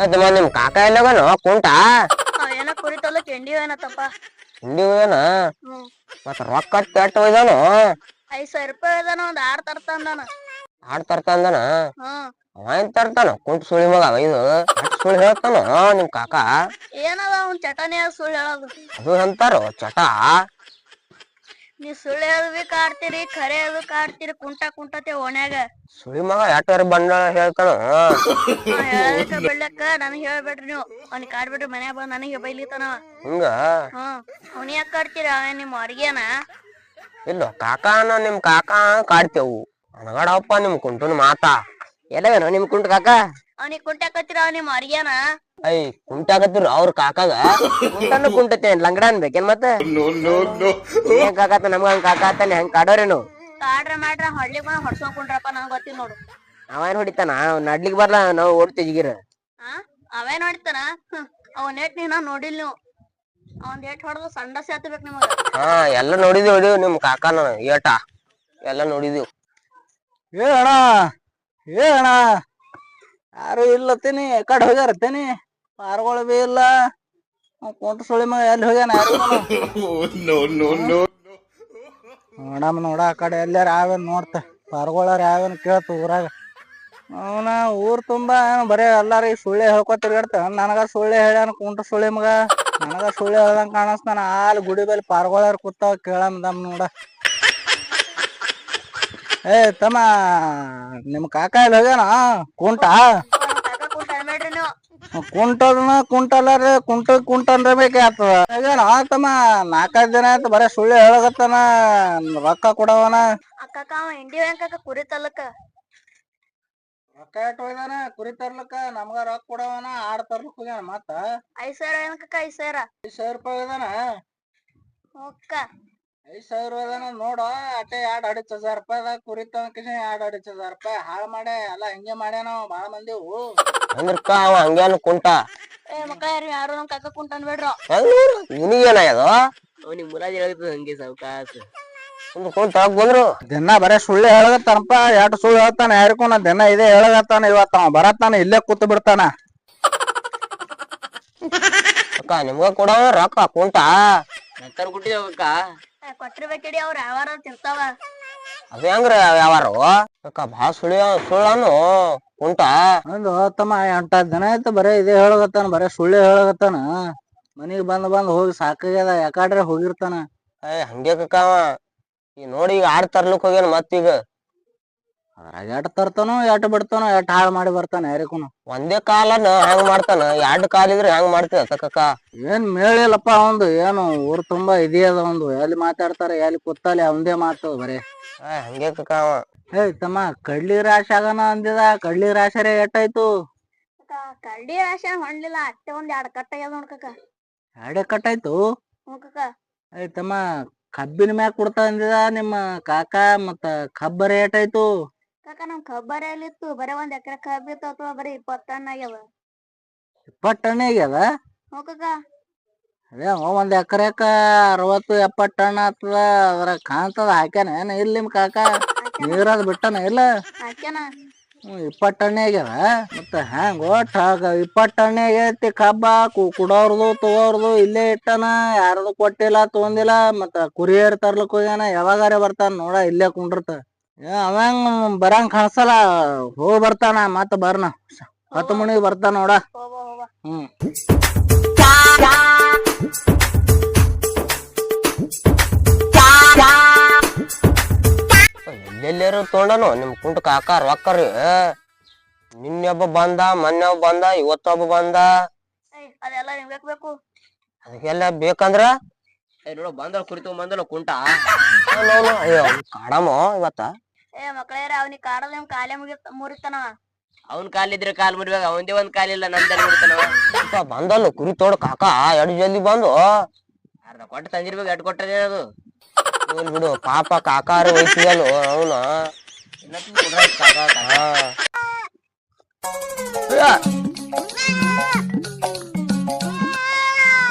ಆಯ್ತಮ್ಮ ನಿಮ್ ಕಾಕ ಎಲ್ಲಗನು ಕುಂಟ? ಏನ ಕುರಿತಲ್ಲ ಕೆಂಡಿ ಏನತ್ತಪ್ಪ ಏನ ಹ್ಮ್. ಮತ್ತ ರೊಕ್ಕ ಕೆಟ್ಟ ಒಯ್ದಾನು? ಐದ್ ಸಾವಿರ ರೂಪಾಯಿ ಅದಾನ ಒಂದ್ ಆರ್ ತರ್ತಂದಾನ ಆಡ್ ತರ್ತಂದನ ಹ್ಮ್. ಅವ ಏನ್ ತರ್ತಾನ? ಕುಂಟ ಸುಳಿ ಮಗ ಇದು. ಅಷ್ಟ್ ಸುಳಿ ಹೇಳ್ತಾನ ನಿಮ್ ಕಾಕ? ಏನದ ಅವ್ನ್ ಚಟನೆ ಸುಳ್ಳು ಹೇಳೋದು? ಅದು ಅಂತಾರೋ? ಚಟ? ನೀವ್ ಸುಳ್ಳು ಹೇಳದ್ ಬಿ ಕಾಡ್ತೀರಿ ಖರೆ ಅದು ಕಾಡ್ತೀರಿ ಕುಂಟ ಕುಂಟತೆ ಓಣ್ಯಾಗ. ಸುಳಿ ಮಗ ಎಟ್ಟರ ಬಂಡಾಳ ಹೇಳ್ತಾನ? ಹೇಳಕ ಬಿಡ್ಲಕ್ಕ ನನಗ್ ಹೇಳ್ಬೇಡ್ರಿ ನೀವು. ಅವ್ನಿಗೆ ಕಾಡ್ಬೇಡ್ರಿ ಮನ್ಯಾಗ ಬಂದ್ ನನಗೆ ಬೈಲಿತಾನ. ಹಿಂಗ? ಹ್ಮ್ ಅವ್ನ ಯಾಕೆ ಕಾಡ್ತೀರಿ? ಅವ ನಿಮ್ ಹೊರ್ಗೇನ ಇಲ್ಲ ಕಾಕಾನ ನಿಮ್ ಕಾಕಾ ಕಾಡ್ತೇವು. ಅನಗಡಪ್ಪ ನಿಮ್ ಕುಂಟನ ಮಾತಾ. ಎಲ್ಲವೇನೋ ನಿಮ್ ಕುಂಟ ಕಾಕ? ಅವ್ನಿಗೆ ಕುಂಟಾಕತ್ತೀರ ಅವ ನಿಮ್ ಹೊರ್ಗೇನ ಐ ಕುಂಟಾಕತ್ತಿರ ಅವ್ರ ಕಾಕಾಗ. ಕುಂಟನ್ನು ಕುಂಟತೆ ಲಂಗಡ ಅನ್ಬೇಕೇನ್ ಮತ್ತೆ? ಹೆಂಗ್ ಕಾಕಾತ ನಮ್ಗ ಹಂಗ ಕಾಕಾತಾನೆ ಹೆಂಗ್ ಕಾಡೋರೇನು? ಕಾಡ್ರ ಮಾಡ್ರ ಹೊಡ್ಲಿಕ್ ಬಂದ್ ಹೊಡ್ಸ್ಕೊಂಡ್ ಕುಂಡ್ರಪ್ಪ ನಂಗ್ ಗೊತ್ತಿಲ್ಲ ನೋಡು. ಅವೇನ್ ಹೊಡಿತಾನ? ಅವ್ನ್ ನಡ್ಲಿಕ್ ಬರ್ಲ ನಾವ್ ಓಡ್ತೇವ್ ಜಿಗಿರ ಆ? ಅವೇ ನೋಡ್ತಾನ ಅವನ್ ಏಟ್ ನೀನ ನೋಡಿಲ್ ನೀವು. ಅವನ್ ಏಟ್ ಹೊಡೆದು ಸಂಡ ಹತ್ಬೇಕು ನಿಮಗ. ಹಾ ಎಲ್ಲ ನೋಡಿದೀವಿ ಹೊಡಿವ್ ನಿಮ್ ಕಾಕಾನ ಏಟ. ಎಲ್ಲ ನೋಡಿದ್ವಿ. ಏ ಅಣ್ಣ ಏ ಅಣ್ಣ. ಯಾರು ಇಲ್ಲತ್ತೀನಿ ಕಡೆ ಹೋಗ್ಯಾರತ್ತೀನಿ. ಪಾರ್ಗಳು ಬಿ ಇಲ್ಲ. ಕುಂಟ ಸುಳಿ ಮಗ ಎಲ್ಲಿ ಹೋಗ್ಯಾನ ನೋಡಮ್ಮ ನೋಡ ಆ ಕಡೆ ಎಲ್ಲಾರ ಯಾವೇನು ನೋಡ್ತ. ಪಾರ್ಗಳಾರ ಯಾವೇನು ಕೇಳ್ತ ಊರಾಗ. ಅವನ ಊರ್ ತುಂಬಾ ಏನು ಬರೇ ಎಲ್ಲಾರ ಈ ಸುಳ್ಳೆ ಹೇಳ್ಕೊತ ತಿರ್ಗಾಡ್ತ. ನನಗ ಸುಳ್ಳೆ ಹೇಳ್ಯಾನ ಕುಂಟ ಸುಳಿ ಮಗ. ನನಗ ಸುಳ್ಳೆ ಹೇಳ್ದಂಗ ಕಾಣಿಸ್ತಾನ ಆಲ್ ಗುಡಿ ಬಲ್ಲಿ ಪಾರ್ಗಳಾರ ಕೂತಾವ ಕೇಳಮ್ ದಮ್ ನೋಡ. ಏ ತಮ್ಮ ನಿಮ್ ಕಾಕ ಎಲ್ಲಿ ಹೋಗ್ಯಾನ? ಕುಂಟ? ನೀವು ಕುಂಟದನ ಕುಂಟಲ್ಲಾರ ಕುಂಟ ಕುಂಟ ಅನ್ಬೇಕೆ ಆಗ್ತದ. ತಮ್ಮ ನಾಲ್ಕೈದು ದಿನ ಆಯ್ತು ಬರೇ ಸುಳ್ಳು ಹೇಳಕತ್ತಾನ ರೊಕ್ಕ ಕೊಡವನ? ಅಕ್ಕಕ್ಕ ಅವ ಇಂಡಿ ಅಕ್ಕ ಕುರಿ ತರ್ಲಕ್ಕ ರೊಕ್ಕ ಇಟ್ಟು ಹೋಗ್ಯಾನ ಕುರಿ ತರ್ಲಕ್ಕ ನಮ್ಗ ರೊಕ್ಕ ಕೊಡವನ ಆಡ್ ತರ್ಲಕ್ ಹೋಗ್ಯಾನ ಮತ್ತ? ಐದ್ ಸಾವಿರ ಏನಕ್ಕ ಐದ್ ಸಾವಿರ? ಐದ್ ಸಾವಿರ ರೂಪಾಯಿ ಹೋಗ್ಯಾನ ಅಕ್ಕ ಐದ್ ಸಾವಿರ ಅದನ ನೋಡ ಅಟ್ಟೆ ಎರಡ್ ಅಡಿಚ್ ಹಜಾರ್ ರೂಪಾಯಿದಾಗ ಕುರಿ ತನಕ ಎರಡ್ ಅಡಿಚ್ ಹಜಾರ್ ರೂಪಾಯಿ. ಹಾಳ್ ಮಾಡೆ ಎಲ್ಲ ಹಿಂಗೆ ಮಾಡ್ಯಾನ ನಾವು ಬಾಳ ಮಂದಿವು ಅಂದ್ರಕ್ಕ ಅವ ಹಂಗೇನು ಕುಂಟ? ಏ ಮಕ್ಕ ಯಾರು ಯಾರು ನಮ್ ಕಾಕ ಕುಂಟ ಅನ್ಬೇಡ್ರು ನಿನಗೇನಾಗ್ಯದ ಅವ್ನಿಗೆ ಮುರಾಜ್ ಹೇಳಿದ್ರು ಹಂಗೆ ಸಾವ್ಕಾಸ. ಒಂದು ಕುಂಟ ಬಂದ್ರು. ದಿನ ಬರೇ ಸುಳ್ಳು ಹೇಳಗತ್ತಾನಪ್ಪ ಎರಡು ಸುಳ್ಳು ಹೇಳ್ತಾನೆ ಯಾರಿಗೂ ನಾ ದಿನ ಇದೇ ಹೇಳಗತ್ತಾನ ಇವತ್ತ ಅವ ಬರತ್ತಾನ ಇಲ್ಲೇ ಕೂತು ಬಿಡ್ತಾನ. ಅಕ್ಕ ನಿಮ್ಗ ಕೊಡವ ರೊಕ್ಕ ಕುಂಟ? ನಂತರ ಗುಟ್ಟಿ ಕೊಟ್ಟಿರ್ಬೇಕಿಡಿ ಅವ್ರ ಯಾವಾರ ತಿಂತಾವ. ಅದ ಹೆಂಗ್ರ ವ್ಯವಹಾರ ಅಕ್ಕ ಭಾಳ ಸುಳಿ ಸುಳ್ಳನು ಉಂಟಾ ಒಂದು ತಮ್ಮ ಎಂಟ ದಿನ ಆಯ್ತು ಬರೇ ಇದೇ ಹೇಳಗತ್ತಾನ ಬರೇ ಸುಳ್ಳೆ ಹೇಳಗತ್ತಾನ ಮನಿಗ್ ಬಂದ್ ಬಂದ್ ಹೋಗಿ ಸಾಕಾಗ್ಯದ ಯಾಕಾಡ್ರೆ ಹೋಗಿರ್ತಾನ. ಏ ಹಂಗೆ ಕಕ್ಕ ಈ ಈಗ ನೋಡಿ ಈಗ ಆಡ್ ತರ್ಲಿಕ್ ಹೋಗ್ಯಾನ ಮತ್ತೀಗ ಅದ್ರಾಗ ಎಟ್ ತರ್ತಾನೋ ಎಟ್ ಬಿಡ್ತಾನೋ ಎಟ್ ಹಾಳು ಮಾಡಿ ಬರ್ತಾನ ಯಾರಿಗೂನು. ಒಂದೇ ಕಾಲನ ಹೆಂಗ್ ಮಾಡ್ತಾನ? ಎರಡ್ ಕಾಲಿದ್ರೆ ಹೆಂಗ್ ಮಾಡ್ತೇವೆ ಕಕ್ಕ ಏನ್ ಮೇಳಿಲ್ಲಪ್ಪ ಅವಂದು ಏನು ಊರ್ ತುಂಬಾ ಇದೇ ಅದ ಒಂದು ಎಲ್ಲಿ ಮಾತಾಡ್ತಾರ ಎಲ್ಲಿ ಕೂತಲ್ಲಿ ಅವಂದೇ ಮಾತು ಬರೀ. ಹಂಗೆ ಕಕ್ಕ ಅವ. ಏ ತಮ್ಮ ಕಡ್ಲಿ ರಾಶಿ ಆಗನ ಅಂದಿದ ಕಡ್ಲಿ ರಾಶರೇ ಎಟ್ಟಾಯ್ತು? ಅಕ್ಕ ಕಳ್ಳಿ ರಾಶಿ ಹೊಣ್ಲಿಲ್ಲ ಅಷ್ಟೇ ಒಂದ್ ಎರಡ್ ಕಟ್ಟ ನೋಡ್ ನೋಡ್ಕಕ್ಕ ಎರಡೇ ಕಟ್ಟಾಯ್ತು ಹ್ಞೂ ಕಕ್ಕ ಏ ತಮ್ಮ ಕಬ್ಬಿನ ಮ್ಯಾಗ ಕೊಡ್ತಾ ಅಂದಿದ ನಿಮ್ಮ ಕಾಕ ಮತ್ತ ಕಬ್ಬ ರೇಟ್ ಆಯ್ತು ಕಾಕ ನಮ್ ಕಬ್ಬರ ಎಲ್ಲಿತ್ತು ಬರೇ ಒಂದ್ ಎಕರೆ ಕಬ್ಬ ಇತ್ತು ಅಥವಾ ಬರೀ ಇಪ್ಪತ್ತ್ ಟನ್ ಆಗ್ಯಾವ. ಇಪ್ಪತ್ತು ಟನ್ ಆಗ್ಯಾವ ಹ್ಞೂ ಅದೇ ಅವ ಒಂದ್ ಎಕರೆಕ ಅರವತ್ತು ಎಪ್ಪತ್ ಟನ್ ಆತದ. ಅದ್ರ ಕಾಣ್ತದ. ಹಾಕ್ಯಾನ ಏನ ಇಲ್ಲ ನಿಮ್ ಕಾಕ? ನೀರದು ಬಿಟ್ಟನ ಇಲ್ಲ? ಹಾಕ್ಯಾನ. ಇಪ್ಪತ್ತು ಟನ್ ಆಗ್ಯಾವ. ಮತ್ತ ಹ್ಯಾಂಗ ಒಟ್ಟ ಇಪ್ಪತ್ತು ಟನ್ ಆಗೈತಿ ಕಬ್ಬ. ಕುಡೋರ್ದು ತಗೋರ್ದು ಇಲ್ಲೇ ಇಟ್ಟನ. ಯಾರದು ಕೊಟ್ಟಿಲ್ಲ ತಗೊಂದಿಲ್ಲ ಮತ್ತ ಕುರಿಯರ್ ತರ್ಲಕ್ ಹೋಗ್ಯಾನ. ಯಾವಾಗಾರ ಬರ್ತಾನ ನೋಡ ಇಲ್ಲೇ ಕುಂಡಿರ್ತ. ಅವಂಗ ಬರಂಗ್ ಕಾಣಿಸಲ್ಲ. ಹೋಗ್ ಬರ್ತಾನ ಮತ್ತೆ ಬರ್ನ. ಹತ್ತು ಮಣಿ ಬರ್ತಾನ ನೋಡ. ಹೋಗ ಹೋಗ ಹ್ಮ್. ಎಲ್ಲೆಲ್ಲರೂ ತೊಗೊಂಡನು? ನಿಮ್ ಕುಂಟ ಕಾಕ ರೊಕ್ಕ ರೀ. ನಿನ್ನೆ ಒಬ್ಬ ಬಂದ ಮೊನ್ನೆ ಒಬ್ಬ ಬಂದ ಇವತ್ತೊಬ್ಬ ಬಂದ. ಅದೆಲ್ಲ ನಿಮ್ಗೆ ಬೇಕು? ಅದಕ್ಕೆಲ್ಲ ಬೇಕಂದ್ರ? ನೋಡ ಬಂದಳ ಕುರಿತು ಬಂದಳ ಕುಂಟ. ಕಾಡಮೋ ಇವತ್ತ? ಏ ಮಕ್ಕಳೇರ ಅವ್ನಿಗೆ ಕಾಡಲ್ಲ ನಿಮ್ ಕಾಲೇ ಮುಗಿತ ಮುರಿತಾನ. ಅವನ್ ಕಾಲಿದ್ರೆ ಕಾಲ್ ಮುರಿವಾಗ ಅವಂದೇ ಒಂದ್ ಕಾಲಿಲ್ಲ ನಂದಲ್ಲಿ ಮುರಿತಾನವ. ಬಂದಲ್ಲ ಕುರಿ ತೋಡ ಕಾಕ ಎರಡು ಜಲ್ದಿ ಬಂದು. ಅರ್ಧ ಕೊಟ್ಟು ತಂದಿರ್ಬೇಕು ಎಟ್ ಕೊಟ್ಟರೆ ಅದು. ಹೋಗ್ಲಿ ಬಿಡು ಪಾಪ ಕಾಕಾರ ವೈತಿದಲ್ಲ ಅವನ.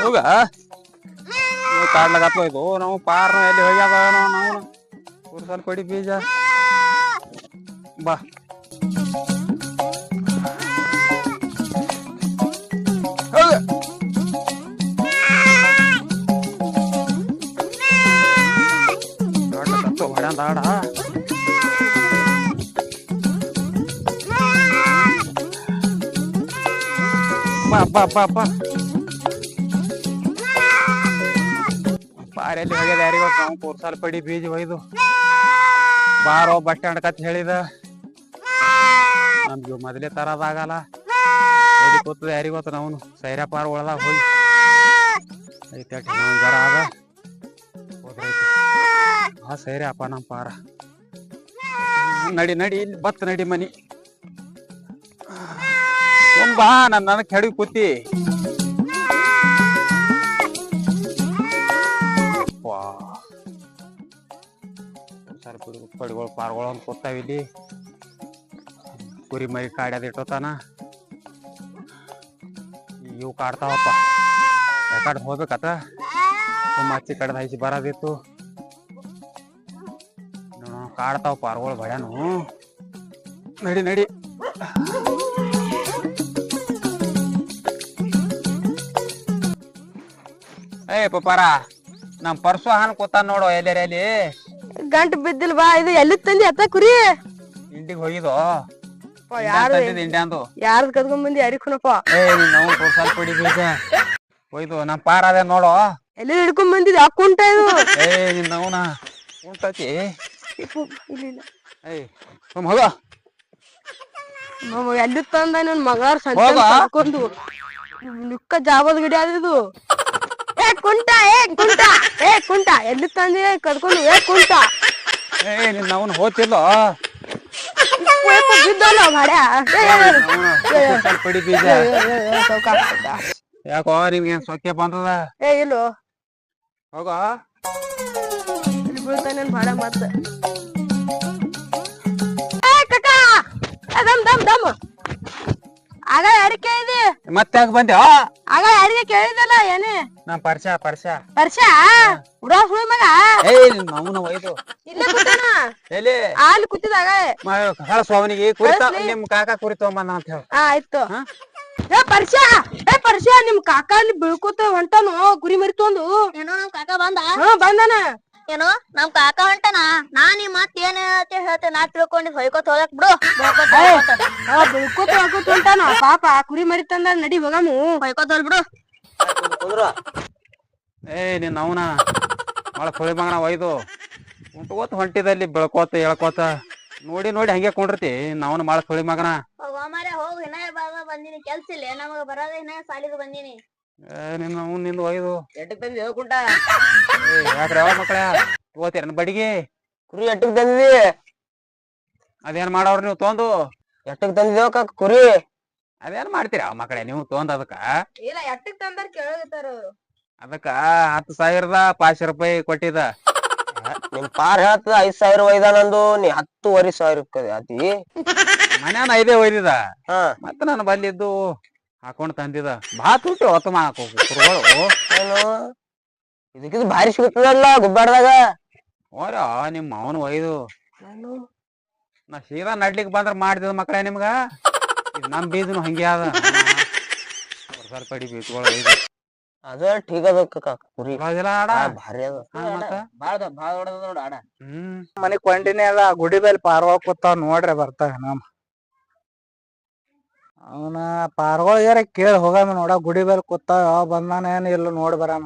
ಹೋಗ? ಕಾಡ್ಲಾಗತ್ತ ಇದು ನಾವು ಪಾರ್ನ ಎಲ್ಲಿ ಹೋಗ್ಯಾದ ನಾವು. ಊರ್ ಸ್ವಲ್ಪ ಬೀಜ. ಬಾ. ಆಡ. ಬಾ ಬಾ ಬಾ ಬಾ. ಪಡಿ ಬೀಜ ಒಯ್ದು. ಬಾರೋ ಬಸ್ ಸ್ಟ್ಯಾಂಡ್ ಕತ್ ಹೇಳಿದ. ನಮ್ಗೆ ಮೊದಲೇ ತರದಾಗಲ್ಲ ಎಲ್ಲಿ ಕೂತದ ಯಾರಿಗೆ ಗೊತ್ತ ನಾವು ಸೈರ ಪಾರ ಒಳದಾಗ ಹೋಗಿ. ಐತೆ ನಾವು ಜರ ಅದ ಹೋದ್ರೈತಿ ಆ ಸೈರೆ ಅಪ್ಪ ನಮ್ಮ ಪಾರ. ನಡಿ ನಡಿ ಇಲ್ಲಿ ಬತ್ ನಡಿ ಮನಿ. ಬಾ ನನ್ನ ನನಗೆ ಕೆಡವಿ ಕೂತಿ. ಪಡಿಗಳು ಪಾರ್ಗಳು ಅಂತ ಕೂತಾವ ಇಲ್ಲಿ. ಕುರಿ ಮರಿ ಕಾಡ್ಯದ ಇಟ್ಟೋತಾನ. ಇವು ಕಾಡ್ತಾವಪ್ಪ. ಯಾಕಡೆ ಹೋಗ್ಬೇಕತ್ತ? ಮಚ್ಚಿ ಹಚ್ಚಿ ಕಡ್ದ ಹೈಸಿ ಬರೋದಿತ್ತು. ಕಾಡ್ತಾವ ಪಾರ್ಗಳು ಭಯನು ನಡಿ ನಡಿ. ಏ ಪಪ್ಪಾರ ನಮ್ ಪರ್ಸು ಹಾನ್ ಕೂತಾನ ನೋಡು ಎಲ್ಲೇರಿ ಗಂಟು ಬಿದ್ದಿಲ್ವಾ? ಇದು ಎಲ್ಲಿ ತಂದಿ ಅತ್ತ ಕುರಿ? ಯಾರು ಇಂಡ್ಯಾಂದು ಯಾರ್ದ್ ಕದ್ಕೊಂಡ್ ಬಂದಿ? ಯಾರಿಗ್ ಪಾರ ಅದೇ ನೋಡು. ಎಲ್ಲಿ ಹಿಡ್ಕೊಂಡ್ ಬಂದಿದ್ ಯಾಕೆ ಇದು? ಏ ನಿನ್ನ ಉಂಟತಿ ಏಯ್ ನಮ್ಮ ಎಲ್ಲಿ ತಂದ? ನನ್ ಮಗಾರ್? ಹಾಕೊಂಡು ನಿಕ್ಕ ಜಾಬದ ಗಿಡ ಅದು ಏ ಕುಂಟ ಏ ಕುಂಟ ಏ ಕುಂಟ. ಎಲ್ಲಿ ತಂದಿ? ಕದ್ಕೊಂಡು ಏ ಕುಂಟ. ಏ ನಿನ್ನ ಅವನು ಹೋತಿಲ್ಲ ಬಿದ್ದಲ್ಲ ಮಾಡ್ಯಾ ಪಡಿ ಬೀಜ. ಯಾಕೋ ನಿನ್ಗೆ ಸೊಕ್ಕೆ ಬಂದದ ಏ ಇಲ್ಲೋ ಹೋಗೋ ಇಲ್ಲಿ ಬೀಳ್ತಾನೇನ್ ಮತ್ತೆ ಏ ಕಕ್ಕ ದಮ್ ದಮ್ ದಮ್ ಆಗ ಯಾರಿಗೆ ಕೇಳಿದಿ ಮತ್ತೆ ಯಾಕೆ ಬಂದೆ? ಆಗ ಯಾರಿಗೆ ಕೇಳಿದಲ್ಲ ಏನೇ? ನಾ ಪರ್ಸ ಪರ್ಸ ವರ್ಷ ಉಡಾ ಸುಳಿ ಮಗ? ಏ ನಿನ್ ನವ್ನ ಒಯ್ದು. ಇಲ್ಲೇ ಕೂತಾನ? ಎಲ್ಲಿ? ಅಲ್ಲಿ ಕೂತಿದಾಗ ಕಳಸ ಅವನಿಗೆ ಕುರಿತ ನಿಮ್ ಕಾಕ ಕುರಿ ತಗೊಂಬಂದ ಅಂತ ಹೇಳಿ. ಆ ಆಯ್ತು. ಹಾ? ಏ ಪರ್ಷ! ಏ ಪರ್ಷ! ನಿಮ್ ಕಾಕ ಅಲ್ಲಿ ಬೀಳ್ಕೋತ ಹೊಂಟಾನು? ಗುರಿ ಮರಿ ತೊಂದು ಏನೋ ನಮ್ ಕಾಕ ಬಂದ? ಹಾ ಬಂದಾನ. ಏನೋ? ನಮ್ ಕಾಕ ಹೊಂಟನ? ನಾ ನೀ ಮತ್ ಏನ್ ಹೇಳ್ತಿ ಹೇಳ್ತೆ ನಾ ತಿಳ್ಕೊಂಡಿ ಹೊಯ್ಕೋತ ಹೋಗಕ್ ಬಿಡು. ಬಿಳ್ಕೋತ ಹೋಗ್ಕೋತ. ಹಾ ಬೀಳ್ಕೋತ ಹಾಕೋತ ಹೊಂಟಾನು? ಪಾಪ ಕುರಿ ಮರಿ ತಂದ ನಡಿ ಹೋಗಮು. ಹೊಯ್ಕೋತ ಹೋಲ್ ಬಿಡು. ಏ ನೀನ್ ಅವನ ಒಳ ಸುಳಿ ಮಗನ ಒಯ್ದು ಉಂಟುಕೋತ ಹೊಂಟಿದಲ್ಲಿ ಬೆಳ್ಕೋತ ಹೇಳ್ಕೋತ ನೋಡಿ ನೋಡಿ ಹಂಗೆ ಕೊಂಡಿರ್ತಿ. ನಾವನ್ ಮಾಡ ಸುಳಿ ಮಗನ. ಹೋಗ ಮಾರೇ ಹೋಗು. ಇನ್ನ ಬಾಗ ಬಂದಿನಿ. ಕೆಲ್ಸ ಇಲ್ಲ. ನಮಗ ಬರೋದ ಇನ್ನ ಸಾಲಿಗೆ ಬಂದಿನಿ. ಏ ನಿನ್ನ ಅವ್ನ್ನಿಂದ ಒಯ್ದು. ಎಟ್ಟಕ್ ತಂದಿ ಕುಂಟ ಏ ಯಾಕ್ರೆ ಯಾವ ಮಕ್ಕಳ? ಓದ್ತೀರ ಬಡಿಗೆ ಕುರಿ ಎಟ್ಟಕ್ ತಂದಿದಿ ಅದೇನ್ ಮಾಡವ್ರ ನೀವು ತೊಂದು? ಎಟ್ಟಕ್ ತಂದಿದ್ಯೋ ಕಾಕ ಕುರಿ. ಅದೇನ್ ಮಾಡ್ತೀರ ಅವ ಮಕ್ಕಳೇ ನೀವು ತೊಂದ್ ಅದಕ್ಕ? ಇಲ್ಲ ಎಟ್ಟಕ್ ತಂದಾರ ಕೇಳಗತ್ತಾರ ಅದಕ್ಕ ಹತ್ತು ಸಾವಿರದ ಪಾಚ್ ರೂಪಾಯಿ ಕೊಟ್ಟಿದ ನಿಮ್ ಪಾರ್ ಹೇಳ್ತದ ಐದ್ ಸಾವಿರ ಒಯ್ದಾನಂದು ನೀ ಹತ್ತುವರೆ ಸಾವಿರ ಅತಿ. ಮನ್ಯಾನ ಐದೇ ಒಯ್ದಿದ. ಹಾ. ಮತ್ತ ನಾನು ಬಲ್ಲಿದ್ದು ಹಾಕೊಂಡ್ ತಂದಿದ. ಬಾ ತುಟ್ಟಿ ಹೊತ್ತು ಮಾಡಕ್ ಕುರುಗಳು. ಏನು ಇದಕ್ಕಿದ್ ಭಾರಿ ಸಿಗುತ್ತದಲ್ಲ ಗುಬ್ಬಾಡ್ದಾಗ ಓರ ನಿಮ್ಮ ಅವನು ಒಯ್ದು. ನಾ ಸೀದಾ ನಡ್ಲಿಕ್ ಬಂದ್ರ ಮಾಡಿದ ಮಕ್ಕಳೇ ನಿಮ್ಗ? ಇದ್ ನಮ್ ಬೀಜನು ಹಂಗೆ ಅದ ಪಡಿ ಬೀಜಗಳು ಒಯ್ದು. ಅದ ಠೀಕ್ ಅದ ಕಾಕ. ಕುರಿ. ಆಡ. ಆ, ಭಾರಿ ಅದ. ಹಾ, ಮತ್ತ? ಬಾಳ ಬಾಳ ನೋಡ ಹ್ಮ್. ಮನೆ ಕೊಂಡಿನೇ ಅದ ಗುಡಿ ಮೇಲೆ ಪಾರ್ವಾ ಕೂತಾವ ನೋಡ್ರಿ ಬರ್ತಾವ ನಮ್ ಅವನ ಪಾರ್ಗೋಳ ಏರ ಕೇಳಿ ಹೋಗಾಮ ನೋಡ ಗುಡಿ ಮೇಲೆ ಕೂತ ಯಾವ ಬಂದಾನ ಏನ್ ಇಲ್ಲ ನೋಡಿ ಬರಾಮ.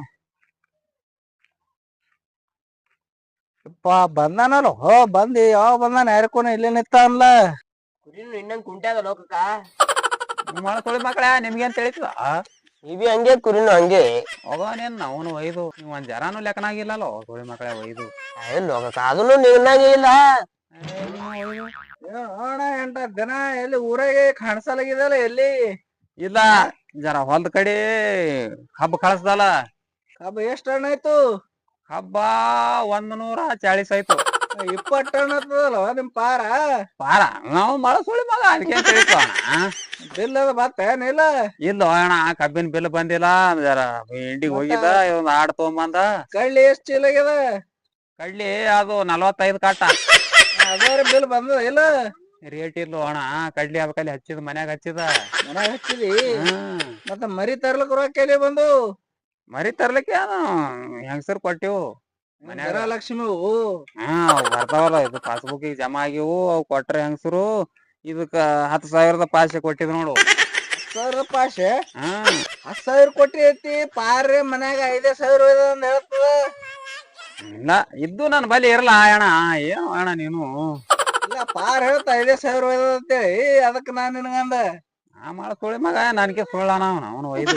ಇಪ್ಪ ಬಂದಾನಲ್ಲ ಹೋ ಬಂದಿ ಯಾವ ಬಂದಾನ ಯಾರಕೋನ ಇಲ್ಲಿ ನಿತ್ತ ಕುರಿನು ಇನ್ನಂಗ್ ಕುಂಟ್ಯಾದ ಲೋಕಕ್ಕ. ಮಾಡ ತೊಳಿ ಮಕ್ಕಳ ನಿಮ್ಗೇನ್ ತಿಳಿತದ ಬಿ ಹಂಗೆ ಕುರಿನು ಹಂಗೆ. ಹೋಗೋನೇನ್ ಅವನು ಒಯ್ದು. ನೀವ್ ಒಂದ್ ಜರಾನು ಲೆಕ್ಕನಾಗಿಲ್ಲಲ್ಲ ತೊಳಿ ಮಕ್ಕಳೇ ಒಯ್ದು. ಏನ್ ಲೋಕಕ್ಕ ಅದನ್ನು ನಿನ್ನಾಗೆ ಇಲ್ಲ. ನೋಡ ಎಂಟ ದಿನ ಎಲ್ಲಿ ಊರಾಗೆ ಕಾಣಿಸಲಾಗಿದಲ್ಲ ಎಲ್ಲಿ? ಇಲ್ಲ ಜರ ಹೊಲ್ದ ಕಡೆ ಹಬ್ಬ ಕಳಿಸ್ದಲ್ಲ. ಕಬ್ಬ ಎಷ್ಟ್ ಟನ್ ಆಯ್ತು? ಹಬ್ಬ ಒಂದ್ ನೂರ ಚಾಳಿಸ್ ಆಯ್ತು. ಇಪ್ಪತ್ ಟನ್ ಆಗ್ತದಲ್ಲ ನಿಮ್ ಪಾರ? ಪಾರ? ನಾವು ಮಳ ಸುಳಿ ಮಗ ಅದಕ್ಕೆ ತಿಳಿತು ಬಿಲ್ ಅದ ಬತ್ತೇನಿಲ್ಲ ಇಲ್ಲ? ಅಣ್ಣ ಕಬ್ಬಿನ ಬಿಲ್ ಬಂದಿಲ್ಲ ಜರ ಇಂಡಿಗೆ ಹೋಗಿದ ಇವನ್ ಆಡ್ ತಗೊಂಬಂದ. ಕಳ್ಳಿ ಎಷ್ಟ್ ಚೀಲ ಆಗ್ಯದ? ಕಡ್ಲಿ ಅದು ನಲವತ್ತೈದು ಕಟ್ಟ ಅದಾರ ಬಿಲ್ ಬಂದ ಇಲ್ಲ. ರೇಟ್ ಇಲ್ಲ ಅಣ್ಣ ಕಡ್ಲಿ ಆಗ್ಬೇಕಲ್ಲಿ ಹಚ್ಚಿದ ಮನ್ಯಾಗ ಹಚ್ಚಿದ. ಮನ್ಯಾಗ ಹಚ್ಚಿದಿ? ಮತ್ತ ಮರಿ ತರ್ಲಕ್ ರೊಕ್ಕ ಎಲ್ಲಿ ಬಂದು? ಮರಿ ತರ್ಲಿಕ್ಕೆ ಏನು? ಹೆಂಗಸರ್ ಕೊಟ್ಟಿವು? ಮನ್ಯಾಗ? ಲಕ್ಷ್ಮಿ ಅವು. ಹಾ ಅವ್ ಬರ್ತಾವಲ್ಲ ಇದು ಪಾಸ್ಬುಕ್ ಜಮಾ ಆಗಿವು ಅವು ಕೊಟ್ರ ಹೆಂಗಸರು? ಇದಕ್ಕ ಹತ್ತು ಸಾವಿರದ ಪಾಶೆ ಕೊಟ್ಟಿದ್ ನೋಡು. ಸಾವಿರದ ಪಾಶೆ? ಹಾ ಹತ್ತು ಸಾವಿರ ಕೊಟ್ಟಿ ಐತಿ ಪಾರ್ರೆ ಮನ್ಯಾಗ ಐದೇ ಸಾವಿರ ಅಂದ್ ಹೇಳ್ತದ. ಇಲ್ಲ ಇದ್ದು ನನ್ನ ಬಲಿ ಇರಲ್ಲ ಅಣ್ಣ. ಏನು ಅಣ್ಣ ನೀನು? ಇಲ್ಲ ಪಾರ್ ಹೇಳ್ತ ಐದೇ ಸಾವಿರ ಅಂತ ಅಂತೇಳಿ. ಅದಕ್ಕೆ ನಾನು ನಿನಗಂದ ಆ ಮಾಡ ಸುಳಿ ಮಗ ನನ್ಗೆ ಸುಳ್ಳಣ ಅವನು ಅವನು ಒಯ್ದು.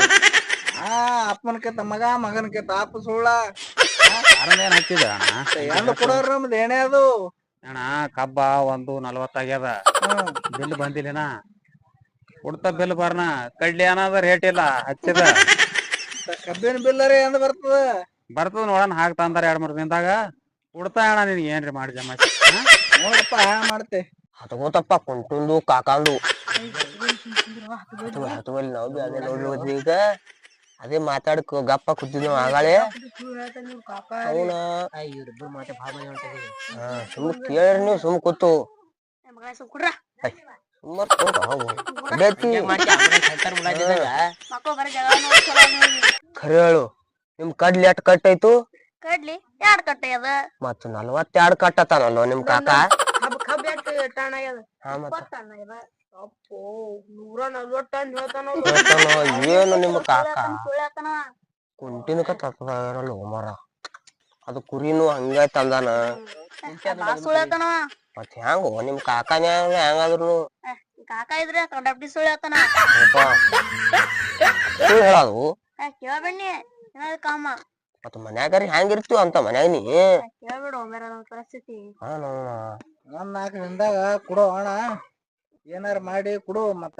ಆ ಅಪ್ಪನಕಿಂತ ಮಗ ಮಗನಕಿಂತ ಅಪ್ಪ ಸುಳ್ಳ. ಆರನೇನ್ ಹಚ್ಚಿದ ಅಣ್ಣ? ಎಲ್ಲ ಕೊಡೋರು ನಮ್ದು ಏನೇ ಅದು. ಅಣ್ಣ ಕಬ್ಬ ಒಂದು ನಲ್ವತ್ತಾಗ್ಯದ. ಬಿಲ್ ಬಂದಿಲ್ಲನ? ಕೊಡ್ತಾ ಬಿಲ್ ಬರ್ನ. ಕಡ್ಲಿ ಅನ್ನೋದ ರೇಟ್ ಇಲ್ಲ ಹಚ್ಚಿದ ಕಬ್ಬಿನ ಬಿಲ್ಲರೇ ಎಂದ ಬರ್ತದ? ಬರ್ತದ ನೋಡಣ ಹಾಕ್ತಾ ಅಂದಾರ ಎರಡ್ ಮೂರ್ ದಿನದಾಗ. ಕುಡ್ತಾ ಅಣ್ಣ ನಿನ್ಗೆ ಏನ್ರಿ ಮಾಡಿ ಜಮಾ ನೋಡಪ್ಪ ಹ್ಯಾ ಮಾಡ್ತೆ. ಹತ್ಕೋತಪ್ಪ ಕುಂಟುಂದು ಕಾಕಾಂದು. ಹತ್ತು ಹತ್ತುವಲ್ಲಿ ನಾವು ಬಿ ಅದೇ ಮಾತಾಡ್ಕೋ ಈಗ ಅದೇ ಮಾತಾಡಕ್ ಗಪ್ಪ ಕೂತಿದ್ವಿ ಆಗಾಳೆ. ಅವನ ಸುಮ್ ಕೇಳ್ರಿ ನೀವು ಸುಮ್ ಕೂತು. ಖರೆ ಹೇಳು. ನಿಮ್ ಕಡ್ಲಿ ಎಟ್ ಕಟ್ಟೈತು? ಕಡ್ಲಿ ಎರಡ್ ಕಟ್ಟೆ ಅದ. ಮತ್ ನಲ್ವತ್ತೆರಡ್ ಕಟ್ಟತಾನಲ್ಲೋ ನಿಮ್ ಕಾಕ? ಕಬ್ ಕಬ್ ಎಷ್ಟ್ ಟನ್ ಆಗ್ಯದ? ಹಾ ಮತ್ತ. ಟನ್ ಆಗ್ಯದ? ಅಪ್ಪೋ ನೂರ ನಲ್ವತ್ ಟನ್ ಹೇಳ್ತಾನೋ, ಏನು ನಿಮ್ಮ ಕಾಕ? ಕುಂಟಿನ ಮರ. ಅದು ಕುರಿನು ಹಂಗ ತಂದಾನ. ಮತ್ ಹೆಂಗೋ ನಿಮ್ ಕಾಕನೇ ಹೆಂಗಾದ್ರು ಕಾಕ ಇದ್ರೆ ಕಂಡಪ್ಟಿ ಸುಳ್ಳು ಹೇಳೋದು? ಕೇಳಬೇಡಿ ಏನಾದ್ರು ಕಾಮ. ಮತ್ ಮನ್ಯಾಗಾರಿ ಹೆಂಗಿರ್ತೀವ ಅಂತ ಮನ್ಯಾಗ ನೀ. ಕೇಳ್ಬಿಡು ಮೇರ ನಮ್ ಪರಿಸ್ಥಿತಿ. ಹಾ ಒಂದ್ ನಾಲ್ಕು ದಿನದಾಗ ಕೊಡು ಅಣ್ಣ. ಏನಾರ ಮಾಡಿ ಕೊಡು ಮತ್ತ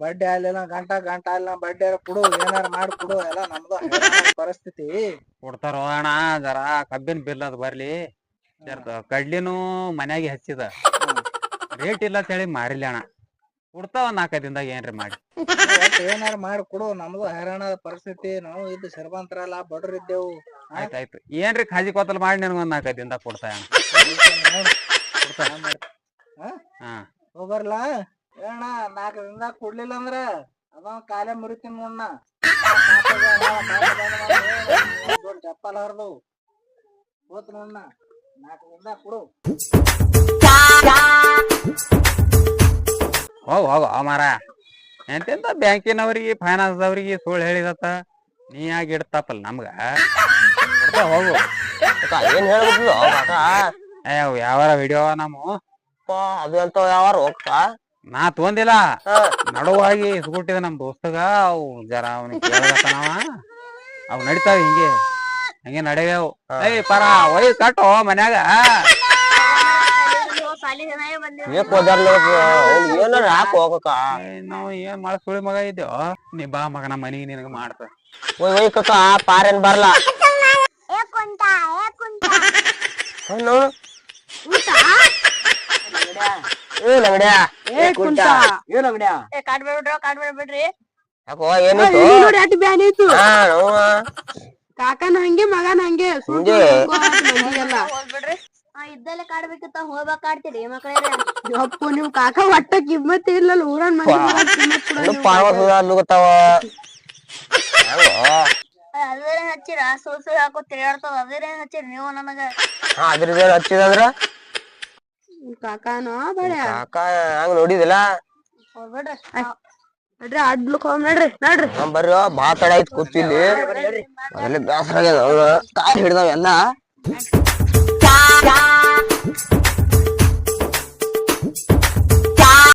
ಬಡ್ಡಿ ಆಗ್ಲಿಲ್ಲ ಗಂಟ ಗಂಟ ಆಗ್ಲಿಲ್ಲ ಬಡ್ಡಿ ಕೊಡು ಏನಾರ ಮಾಡಿ ಕೊಡು ಎಲ್ಲ ನಮ್ದು ಹೈರಾಣ ಪರಿಸ್ಥಿತಿ. ಕೊಡ್ತಾರೋ ಅಣ್ಣ ಜರ ಕಬ್ಬಿನ ಬಿಲ್ ಅದ್ ಬರ್ಲಿ. ಜರ ಕಡ್ಲಿನೂ ಮನ್ಯಾಗೆ ಹಚ್ಚಿದ. ರೇಟ್ ಇಲ್ಲ ಅಂತ ಹೇಳಿ ಮಾರಿಲ್ಲ ಅಣ್ಣ. ಕೊಡ್ತಾವ ನಾಲ್ಕೈದು ದಿನದಾಗ ಏನ್ರಿ ಮಾಡಿ? ಏನಾರ ಮಾಡಿ ಕೊಡು ನಮ್ದು ಹೈರಾಣ ಪರಿಸ್ಥಿತಿ ನಾವು ಇದು ಅಲ್ಲ ಬಡ್ರ ಇದ್ದೇವು ಆಯ್ತಾಯ್ತು ಏನ್ರಿ ಖಾಜಿ ಕೋತಲ್ ಮಾಡಿ ನನಗೊಂದ್ ನಾಲ್ಕೈದು ದಿನದಾಗ ಕೊಡ್ತಾ ಹೋಗ್ಬರ್ಲ? ಏನ ನಾಲ್ಕು ದಿನದಾಗ ಕೊಡ್ಲಿಲ್ಲ ಅಂದ್ರ ಅದ ಕಾಲೇ ಮುರಿತೀನಿ ನೋಡ್ನ ದೊಡ್ಡ ಚಪ್ಪಲ್ ಹರ್ದು. ಹೋತ್ ನೋಡ್ನ ನಾಲ್ಕು ದಿನದಾಗ ಕೊಡು ಹೋಗ್ ಹೋಗ ಮಾರ ಎಂತೆಂತ ಬ್ಯಾಂಕಿನವ್ರಿಗೆ ಫೈನಾನ್ಸ್ದವ್ರಿಗೆ ಸುಳ್ಳು ಹೇಳಿದತ್ತ? ನೀ ಯಾಕೆ ಇಡ್ತಪ್ಪಲ್ ನಮ್ಗ? ಕೊಡ್ತಾ ಹೋಗು. ಏನ್ ಹೇಳ್ಬಿಟ್ಲು ಕಾಕ ಏ ಅವ್ ಯಾವಾರ ವಿಡಿಯೋ ನಮ್ಮ? ಅಪ್ಪ, ಅದು ಅಂತ ಯಾವಾರ ಹೋಗ್ತಾ? ನಾ ತೊಂದಿಲ್ಲ. ನಡುವಾಗಿ ಇಸ್ಕೊಟ್ಟಿದ ನಮ್ ದೋಸ್ತಗ ಅವು ಜರ ಅವನಿಗೆ ಕೇಳಗತ್ತನವ ಅವ್. ನಡಿತಾವ ಹಿಂಗೆ. ಹಂಗೆ ನಡೆಯವು ಏಯ್ ಪರ ಒಯ್ ಕಟ್ಟು ಮನ್ಯಾಗ. ಏಕ್ ನಾವ್ ಏನ್ ಮಾಡ ಸುಳಿ ಮಗ ಇದ್ದೇವ? ನೀ ಬಾ ಮಗನ ನಮ್ಮ ನಿನಗೆ ನಿನಗ ಮಾಡ್ತ. ಓಯ್ ಒಯ್ ಕಕ್ಕ ಪಾರೇನ್ ಬರ್ಲಾ. ಏ ಏನು ಅಂಗಡ್ಯಾ ಏನ್ ಅಂಗಡ್ಯಾ ಯಾಕೋ ಏನಿತ್ತು ನೋಡಿ ಅಟ್ ಬ್ಯಾನ್ ಐತು ಕಾಕನ ಹಂಗೆ ಮಗನ ಹಂಗೆ. ಹಂಗೆ. ಇದ್ದಲ್ಲೇ ಕಾಡ್ಬೇಕಿತ್ತ ಹೋಗ್ಬೇಕ್ ಕಾಡ್ತೀರಿ ಮಕ್ಳೇ ಯಪ್ಪು ನಿಮ್ ಕಾಕ ಒಟ್ಟ ಕಿಮ್ಮತ್ ಇಲ್ಲಲ್ಲ ಊರನ್ ಮಂದಿ ಅದು. ಪಾರ್ವತ ಅಲ್ಲುಗತ್ತಾವ ಹೆಂಗೋ ಅದೇನೇ ಹಚ್ಚಿರ? ಸುಳ್ ಸುಳ್ ಹಾಕೋ ತಿರ್ಗಾಡ್ತದ ಅದೇನೇ ಹಚ್ಚಿರಿ ನೀವು ನನಗ? ಹಾ ಬೇರೆ ಹಚ್ಚಿದಂದ್ರ? ಕಾಕಾನೋ ಬಡ್ಯ ಕಾಕ ಹಂಗ ನೋಡಿದಿಲ್ಲ? ಹೋಗ್ಬಿಡ್ರಿ ನಡ್ರಿ ಅಡ್ಲಕ್ ಹೋಗ್ ನಡ್ರಿ ನಡ್ರಿ. ನಮ್ ಬರ್ರಿ ಮಾತಾಡಾಯ್ತು ತಡ ಆಯ್ತು ಕೂತಿಲ್ಲಿ. ಮೊದಲೇ ಬ್ಯಾಸರ ಆಗ್ಯದ ಅವ್ರು ಕಾಲ್ ಹಿಡ್ದಾವ ಎಲ್ಲ die.